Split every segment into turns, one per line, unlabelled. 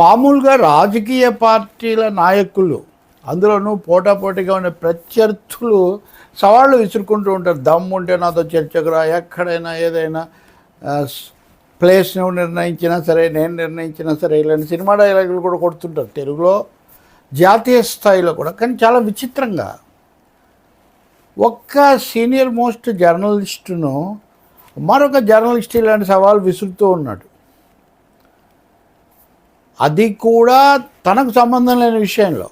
మామూలుగా రాజకీయ పార్టీల నాయకులు అందులోనూ పోటాపోటీగా ఉండే ప్రత్యర్థులు సవాళ్ళు విసురుకుంటూ ఉంటారు. దమ్ము ఉంటే నాతో చర్చకు రా ఎక్కడైనా ఏదైనా ప్లేస్ నువ్వు నిర్ణయించినా సరే నేను నిర్ణయించినా సరే ఇలాంటి సినిమా డైలాగులు కూడా కొడుతుంటారు తెలుగులో జాతీయ స్థాయిలో కూడా. కానీ చాలా విచిత్రంగా. ఒక్క సీనియర్ మోస్ట్ జర్నలిస్టును మరొక జర్నలిస్ట్ ఇలాంటి సవాల్ విసురుతూ ఉన్నాడు. అది కూడా తనకు సంబంధం లేని విషయంలో.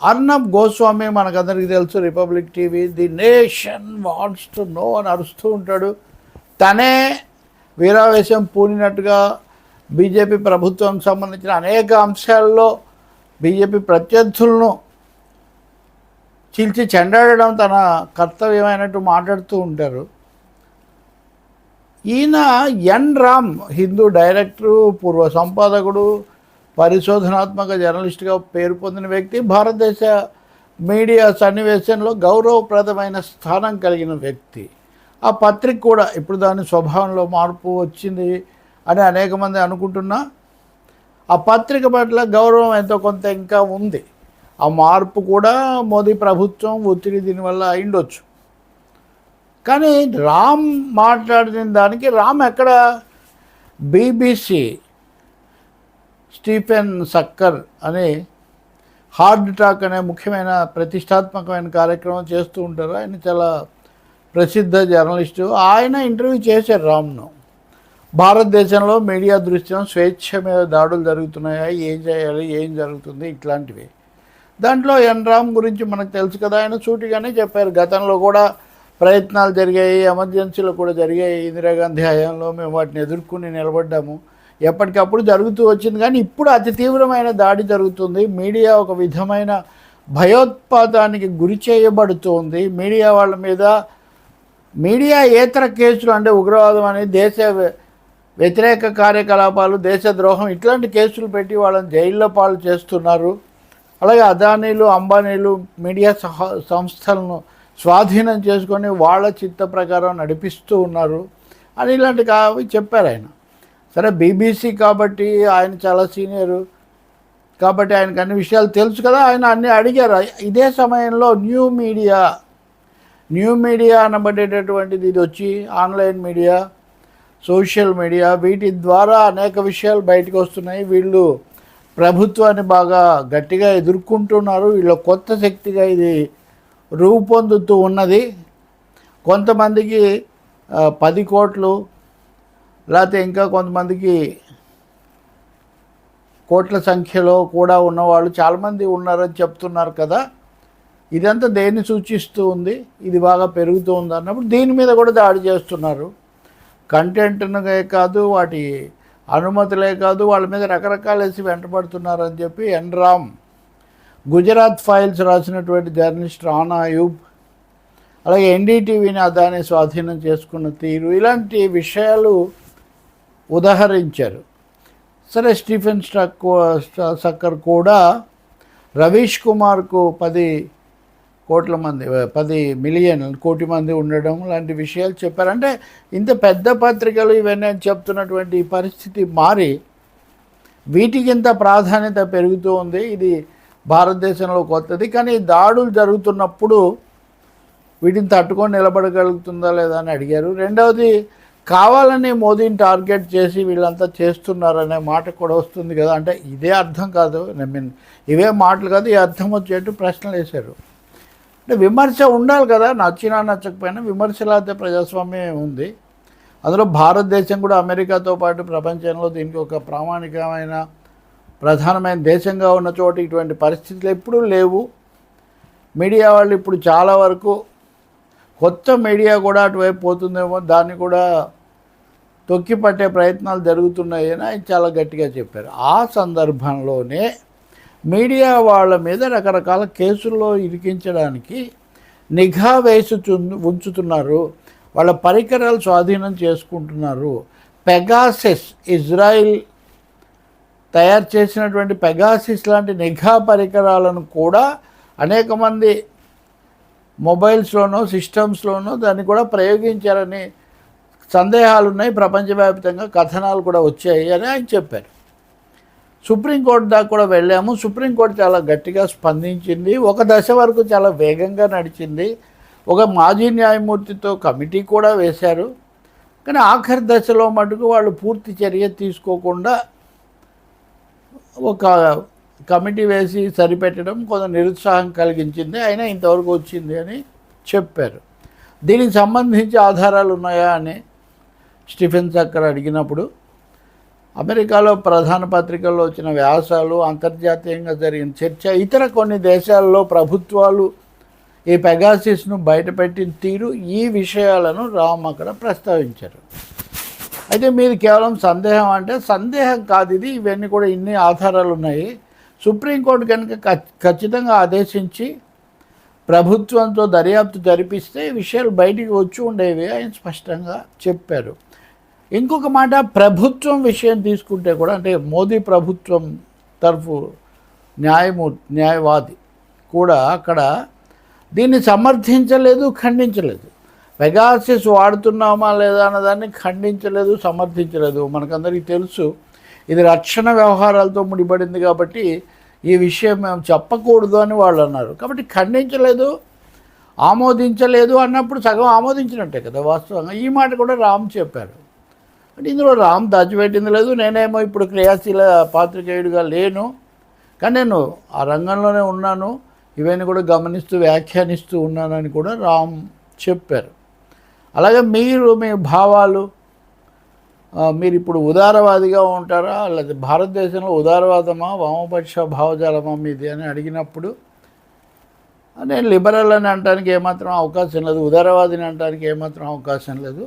అర్ణబ్ గోస్వామి మనకందరికీ తెలుసు Republic TV the nation wants to know అని అరుస్తూ ఉంటాడు. తనే వీరావేశం పూనినట్టుగా బీజేపీ ప్రభుత్వానికి సంబంధించిన అనేక అంశాల్లో బీజేపీ ప్రత్యర్థులను చీల్చి చెండాడడం తన కర్తవ్యమైనట్టు మాట్లాడుతూ ఉంటారు. ఈయన ఎన్ రామ్ హిందూ డైరెక్టరు పూర్వ సంపాదకుడు పరిశోధనాత్మక జర్నలిస్ట్గా పేరు పొందిన వ్యక్తి భారతదేశ మీడియా సన్నివేశంలో గౌరవప్రదమైన స్థానం కలిగిన వ్యక్తి. ఆ పత్రిక కూడా ఇప్పుడు దాని స్వభావంలో మార్పు వచ్చింది అని అనేక మంది అనుకుంటున్నా. ఆ పత్రిక పట్ల గౌరవం ఎంతో కొంత ఇంకా ఉంది. ఆ మార్పు కూడా మోదీ ప్రభుత్వం ఒత్తిడి దీనివల్ల అయిండొచ్చు కానీ రామ్ మాట్లాడిన దానికి రామ్ ఎక్కడ? బీబీసీ స్టీఫెన్ సక్కర్ అనే హార్డ్ టాక్ అనే ముఖ్యమైన ప్రతిష్టాత్మకమైన కార్యక్రమం చేస్తూ ఉంటారు. ఆయన చాలా ప్రసిద్ధ జర్నలిస్టు. ఆయన ఇంటర్వ్యూ చేశారు రామ్ను. భారతదేశంలో మీడియా దృశ్యం స్వేచ్ఛ మీద దాడులు జరుగుతున్నాయా? ఏం చేయాలి? ఏం జరుగుతుంది? ఇట్లాంటివి. దాంట్లో ఎన్ రామ్ గురించి మనకు తెలుసు కదా. ఆయన సూటిగానే చెప్పారు. గతంలో కూడా ప్రయత్నాలు జరిగాయి ఎమర్జెన్సీలు కూడా జరిగాయి ఇందిరాగాంధీ హయాంలో. మేము వాటిని ఎదుర్కొని నిలబడ్డాము. ఎప్పటికప్పుడు జరుగుతూ వచ్చింది కానీ ఇప్పుడు అతి తీవ్రమైన దాడి జరుగుతుంది. మీడియా ఒక విధమైన భయోత్పాతానికి గురి చేయబడుతోంది. మీడియా వాళ్ళ మీద మీడియా ఏతర కేసులు అంటే ఉగ్రవాదం అని దేశ వ్య- వ్యతిరేక కార్యకలాపాలు దేశద్రోహం ఇట్లాంటి కేసులు పెట్టి వాళ్ళని జైల్లో పాలు చేస్తున్నారు. అలాగే అదానీలు అంబానీలు మీడియా సహ సంస్థలను స్వాధీనం చేసుకొని వాళ్ళ చిత్త ప్రకారం నడిపిస్తూ ఉన్నారు అని ఇలాంటి కావి చెప్పారు ఆయన. సరే బీబీసీ కాబట్టి ఆయన చాలా సీనియరు. కాబట్టి ఆయనకు అన్ని విషయాలు తెలుసు కదా ఆయన అన్ని అడిగారు. ఇదే సమయంలో న్యూ మీడియా న్యూ మీడియా అనబడేటటువంటిది ఇది వచ్చి ఆన్లైన్ మీడియా సోషల్ మీడియా వీటి ద్వారా అనేక విషయాలు బయటకు వస్తున్నాయి. వీళ్ళు ప్రభుత్వాన్ని బాగా గట్టిగా ఎదుర్కొంటున్నారు. వీళ్ళ కొత్త శక్తిగా ఇది రూపొందుతూ ఉన్నది. కొంతమందికి పది కోట్లు లేకపోతే ఇంకా కొంతమందికి కోట్ల సంఖ్యలో కూడా ఉన్నవాళ్ళు చాలామంది ఉన్నారని చెప్తున్నారు కదా. ఇదంతా దేన్ని సూచిస్తూ ఉంది? ఇది బాగా పెరుగుతూ ఉంది అన్నప్పుడు దీని మీద కూడా దాడి చేస్తున్నారు. కంటెంట్నే కాదు వాటి అనుమతులే కాదు వాళ్ళ మీద రకరకాలేసి వేసి అని చెప్పి ఎన్ రామ్ గుజరాత్ ఫైల్స్ రాసినటువంటి జర్నలిస్ట్ రానా అయూబ్ అలాగే ఎన్డీటీవీని అదాన్ని స్వాధీనం చేసుకున్న తీరు ఇలాంటి విషయాలు ఉదహరించారు. సరే స్టీఫెన్ స్టక్ సక్కర్ కూడా రవీష్ కుమార్కు పది కోట్ల మంది పది మిలియన్ కోటి మంది ఉండడం లాంటి విషయాలు చెప్పారు. అంటే ఇంత పెద్ద పత్రికలు ఇవన్నీ అని చెప్తున్నటువంటి పరిస్థితి మారి వీటికింత ప్రాధాన్యత పెరుగుతూ ఉంది. ఇది భారతదేశంలో కొత్తది. కానీ దాడులు జరుగుతున్నప్పుడు వీటిని తట్టుకొని నిలబడగలుగుతుందా లేదా అని అడిగారు. రెండవది కావాలని మోదీని టార్గెట్ చేసి వీళ్ళంతా చేస్తున్నారనే మాట కూడా వస్తుంది కదా. అంటే ఇదే అర్థం కాదు. ఐ మీన్ ఇవే మాటలు కాదు ఈ అర్థం వచ్చేట్టు ప్రశ్నలు వేశారు. అంటే విమర్శ ఉండాలి కదా. నచ్చినా నచ్చకపోయినా విమర్శలాతే ప్రజాస్వామ్యం ఉంది. అందులో భారతదేశం కూడా అమెరికాతో పాటు ప్రపంచంలో దీనికి ఒక ప్రామాణికమైన ప్రధానమైన దేశంగా ఉన్న చోట ఇటువంటి పరిస్థితులు ఎప్పుడూ లేవు. మీడియా వాళ్ళు ఇప్పుడు చాలా వరకు కొత్త మీడియా కూడా అటువైపు పోతుందేమో దాన్ని కూడా తొక్కి పట్టే ప్రయత్నాలు జరుగుతున్నాయి అని ఆయన చాలా గట్టిగా చెప్పారు. ఆ సందర్భంలోనే మీడియా వాళ్ళ మీద రకరకాల కేసుల్లో ఇరికించడానికి నిఘా వేసి ఉంచుతున్నారు. వాళ్ళ పరికరాలు స్వాధీనం చేసుకుంటున్నారు. పెగాసెస్ ఇజ్రాయిల్ తయారు చేసినటువంటి పెగాసిస్ లాంటి నిఘా పరికరాలను కూడా అనేక మంది మొబైల్స్లోనూ సిస్టమ్స్లోనూ దాన్ని కూడా ప్రయోగించారని సందేహాలు ఉన్నాయి ప్రపంచవ్యాప్తంగా కథనాలు కూడా వచ్చాయి అని ఆయన చెప్పారు. సుప్రీంకోర్టు దాకా కూడా వెళ్ళాము. సుప్రీంకోర్టు చాలా గట్టిగా స్పందించింది. ఒక దశ వరకు చాలా వేగంగా నడిచింది. ఒక మాజీ న్యాయమూర్తితో కమిటీ కూడా వేశారు. కానీ ఆఖరి దశలో మటుకు వాళ్ళు పూర్తి చర్య తీసుకోకుండా ఒక కమిటీ వేసి సరిపెట్టడం కొంత నిరుత్సాహం కలిగించింది. అయినా ఇంతవరకు వచ్చింది అని చెప్పారు. దీనికి సంబంధించి ఆధారాలు ఉన్నాయా అని స్టీఫెన్ అక్కడ అడిగినప్పుడు అమెరికాలో ప్రధాన పత్రికల్లో వచ్చిన వ్యాసాలు అంతర్జాతీయంగా జరిగిన చర్చ ఇతర కొన్ని దేశాల్లో ప్రభుత్వాలు ఈ పెగాసిస్ను బయటపెట్టిన తీరు ఈ విషయాలను రామ్ అక్కడ ప్రస్తావించారు. అయితే మీరు కేవలం సందేహం అంటే సందేహం కాదు ఇది. ఇవన్నీ కూడా ఇన్ని ఆధారాలు ఉన్నాయి. సుప్రీంకోర్టు కనుక ఖచ్చితంగా ఆదేశించి ప్రభుత్వంతో దర్యాప్తు జరిపిస్తే విషయాలు బయటికి వచ్చి ఉండేవి ఆయన స్పష్టంగా చెప్పారు. ఇంకొక మాట ప్రభుత్వం విషయం తీసుకుంటే కూడా అంటే మోదీ ప్రభుత్వం తరఫు న్యాయమూర్తి న్యాయవాది కూడా అక్కడ దీన్ని సమర్థించలేదు ఖండించలేదు. పెగాసిస్ వాడుతున్నామా లేదా అన్నదాన్ని ఖండించలేదు సమర్థించలేదు. మనకందరికీ తెలుసు ఇది రక్షణ వ్యవహారాలతో ముడిపడింది కాబట్టి ఈ విషయం మేము చెప్పకూడదు అని వాళ్ళు అన్నారు. కాబట్టి ఖండించలేదు ఆమోదించలేదు అన్నప్పుడు సగం ఆమోదించినట్టే కదా వాస్తవంగా. ఈ మాట కూడా రామ్ చెప్పారు. అంటే ఇందులో రామ్ దాచిపెట్టింది లేదు నేనేమో ఇప్పుడు క్రియాశీల పాత్రికేయుడిగా లేను కానీ నేను ఆ రంగంలోనే ఉన్నాను ఇవన్నీ కూడా గమనిస్తూ వ్యాఖ్యానిస్తూ ఉన్నానని కూడా రామ్ చెప్పారు. అలాగే మీరు మీ భావాలు మీరు ఇప్పుడు ఉదారవాదిగా ఉంటారా? లేదా భారతదేశంలో ఉదారవాదమా వామపక్ష భావజాలమా మీది అని అడిగినప్పుడు నేను లిబరల్ అని అనడానికి ఏమాత్రం అవకాశం లేదు ఉదారవాదిని అనడానికి ఏమాత్రం అవకాశం లేదు.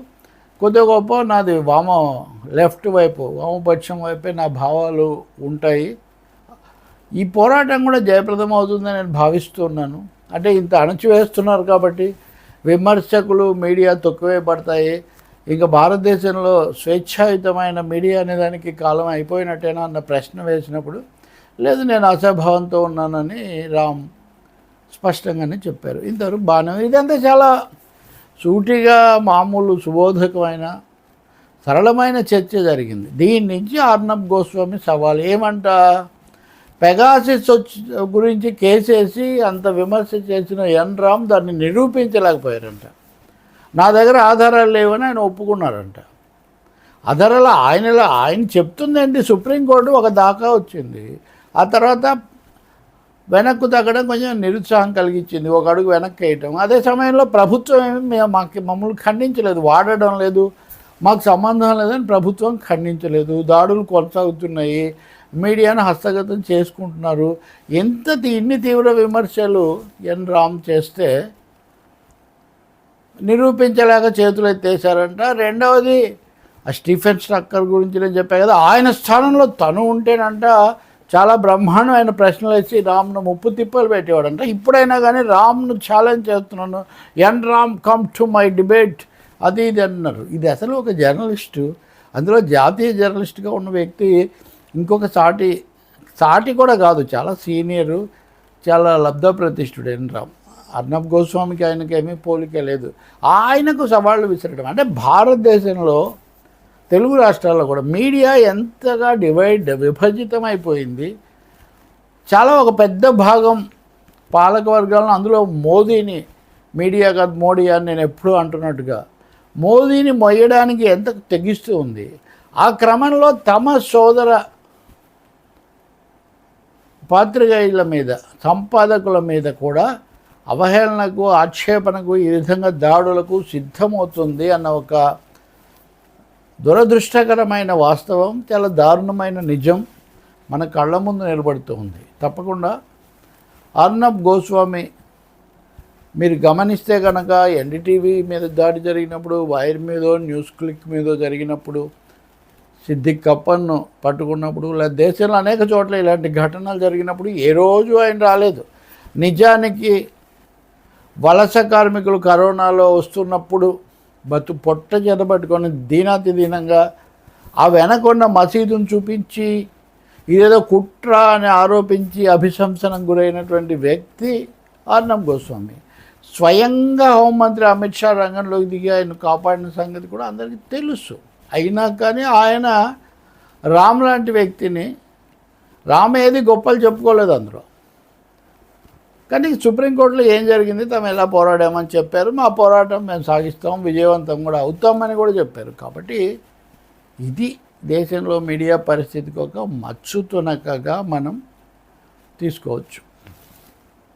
కొద్దిగా గొప్ప నాది వామ లెఫ్ట్ వైపు వామపక్షం వైపే నా భావాలు ఉంటాయి. ఈ పోరాటం కూడా జయప్రదం అవుతుందని నేను భావిస్తున్నాను అంటే ఇంత అణచివేస్తున్నారు కాబట్టి విమర్శకులు మీడియా తొక్కువే పడతాయి ఇంకా భారతదేశంలో స్వేచ్ఛాయుతమైన మీడియా అనే దానికి కాలం అయిపోయినట్టేనా అన్న ప్రశ్న వేసినప్పుడు లేదు నేను అసభావంతో ఉన్నానని రామ్ స్పష్టంగానే చెప్పారు. ఇంతవరకు బాగానే ఇదంతా చాలా సూటిగా మామూలు సుబోధకమైన సరళమైన చర్చ జరిగింది. దీని నుంచి అర్నబ్ గోస్వామి సవాల్ ఏమంట? పెగాసిస్ వచ్చి గురించి కేసేసి అంత విమర్శ చేసిన ఎన్ రామ్ దాన్ని నిరూపించలేకపోయారంట. నా దగ్గర ఆధారాలు లేవని ఆయన ఒప్పుకున్నారంట. ఆధారాలు ఆయనలో ఆయన చెప్తుందండి సుప్రీంకోర్టు ఒక దాకా వచ్చింది. ఆ తర్వాత వెనక్కు తగ్గడం కొంచెం నిరుత్సాహం కలిగించింది. ఒక అడుగు వెనక్కి వేయటం. అదే సమయంలో ప్రభుత్వం ఏమి మాకు మమ్మల్ని ఖండించలేదు. వాడడం లేదు. మాకు సంబంధం లేదని ప్రభుత్వం ఖండించలేదు. దాడులు కొనసాగుతున్నాయి. మీడియాను హస్తగతం చేసుకుంటున్నారు. ఎంత ఇన్ని తీవ్ర విమర్శలు ఎన్ రామ్ చేస్తే నిరూపించలేక చేతులు ఎత్తేసారంట రెండవది ఆ స్టీఫెన్ స్ట్రక్కర్ గురించి నేను చెప్పాను కదా ఆయన స్థానంలో తను ఉంటేనంట చాలా బ్రహ్మాండమైన ప్రశ్నలు వేసి రామ్ను ముప్పు తిప్పలు పెట్టేవాడంట. ఇప్పుడైనా కానీ రామ్ను ఛాలెంజ్ చేస్తున్నాను. N Ram come to my debate. అది ఇది అన్నారు. ఇది అసలు ఒక జర్నలిస్టు. అందులో జాతీయ జర్నలిస్ట్గా ఉన్న వ్యక్తి ఇంకొక సాటి సాటి కూడా కాదు చాలా సీనియరు చాలా లబ్ధ ప్రతిష్ఠుడు రామ్. అర్ణబ్ గోస్వామికి ఆయనకి ఏమీ పోలిక లేదు. ఆయనకు సవాళ్ళు విసరడం అంటే భారతదేశంలో తెలుగు రాష్ట్రాల్లో కూడా మీడియా ఎంతగా డివైడ్ విభజితమైపోయింది చాలా ఒక పెద్ద భాగం పాలక వర్గాలను అందులో మోదీని మీడియా కాదు మోడీ అని నేను ఎప్పుడూ అంటున్నట్టుగా మోదీని మొయ్యడానికి ఎంత తెగిస్తూ ఉంది. ఆ క్రమంలో తమ సోదర పాత్రికేయుల మీద సంపాదకుల మీద కూడా అవహేళనకు ఆక్షేపణకు ఈ విధంగా దాడులకు సిద్ధమవుతుంది అన్న ఒక దురదృష్టకరమైన వాస్తవం చాలా దారుణమైన నిజం మన కళ్ళ ముందు నిలబడుతూ ఉంది. తప్పకుండా అర్నబ్ గోస్వామి మీరు గమనిస్తే కనుక ఎన్డీటీవీ మీద దాడి జరిగినప్పుడు వైర్ మీదో న్యూస్ క్లిక్ మీదో జరిగినప్పుడు సిద్దిక్ కప్పన్ను పట్టుకున్నప్పుడు లేదా దేశంలో అనేక చోట్ల ఇలాంటి ఘటనలు జరిగినప్పుడు ఏ రోజు ఆయన రాలేదు. నిజానికి వలస కార్మికులు కరోనాలో వస్తున్నప్పుడు బతు పొట్ట జతపట్టుకొని దీనాతి దీనంగా ఆ వెనకొన్న మసీదును చూపించి ఇదేదో కుట్ర అని ఆరోపించి అభిశంసనం గురైనటువంటి వ్యక్తి ఆర్నబ్ గోస్వామి. స్వయంగా హోంమంత్రి అమిత్ షా రంగంలోకి దిగి ఆయన కాపాడిన సంగతి కూడా అందరికీ తెలుసు. అయినా కానీ ఆయన రామ్ లాంటి వ్యక్తిని రామ్ ఏది గొప్పలు చెప్పుకోలేదు అందులో. కానీ సుప్రీంకోర్టులో ఏం జరిగింది? తమ ఎలా పోరాడామని చెప్పారు. మా పోరాటం మేము సాగిస్తాం విజయవంతం కూడా అవుతామని కూడా చెప్పారు. కాబట్టి ఇది దేశంలో మీడియా పరిస్థితికి ఒక మచ్చుతునకగా మనం తీసుకోవచ్చు.